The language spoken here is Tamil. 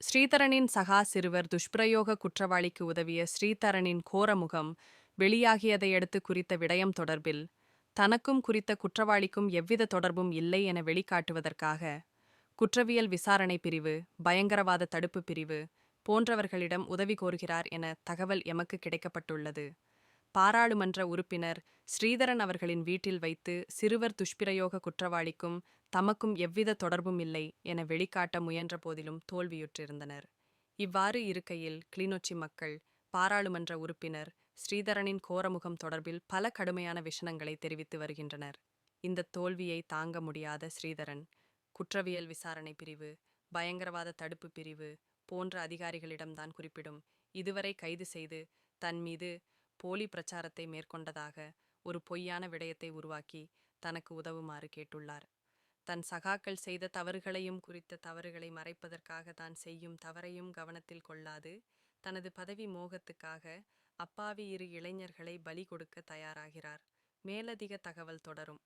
ஸ்ரீதரனின் சகா சிறுவர் துஷ்பிரயோக குற்றவாளிக்கு உதவிய ஸ்ரீதரனின் கோரமுகம் வெளியாகியதையடுத்து குறித்த விடயம் தொடர்பில் தனக்கும் குறித்த குற்றவாளிக்கும் எவ்வித தொடர்பும் இல்லை என வெளிக்காட்டுவதற்காக குற்றவியல் விசாரணை பிரிவு பயங்கரவாத தடுப்பு பிரிவு போன்றவர்களிடம் உதவி கோருகிறார் என தகவல் எமக்கு கிடைக்கப்பட்டுள்ளது. பாராளுமன்ற உறுப்பினர் ஸ்ரீதரன் அவர்களின் வீட்டில் வைத்து சிறுவர் துஷ்பிரயோக குற்றவாளிக்கும் தமக்கும் எவ்வித தொடர்பும் இல்லை என வெளிக்காட்ட முயன்ற போதிலும் தோல்வியுற்றிருந்தனர். இவ்வாறு இருக்கையில் கிளிநொச்சி மக்கள் பாராளுமன்ற உறுப்பினர் ஸ்ரீதரனின் கோரமுகம் தொடர்பில் பல கடுமையான விஷனங்களை தெரிவித்து வருகின்றனர். இந்த தோல்வியை தாங்க முடியாத ஸ்ரீதரன் குற்றவியல் விசாரணை பிரிவு பயங்கரவாத தடுப்பு பிரிவு போன்ற அதிகாரிகளிடம்தான் குறிப்பிடும். இதுவரை கைது செய்து தன் மீது போலி பிரச்சாரத்தை மேற்கொண்டதாக ஒரு பொய்யான விடயத்தை உருவாக்கி தனக்கு உதவுமாறு கேட்டுள்ளார். தன் சகாக்கள் செய்த தவறுகளையும் குறித்த தவறுகளை மறைப்பதற்காக தான் செய்யும் தவறையும் கவனத்தில் கொள்ளாது தனது பதவி மோகத்துக்காக அப்பாவி இரு இளைஞர்களை பலி கொடுக்க தயாராகிறார். மேலதிக தகவல் தொடரும்.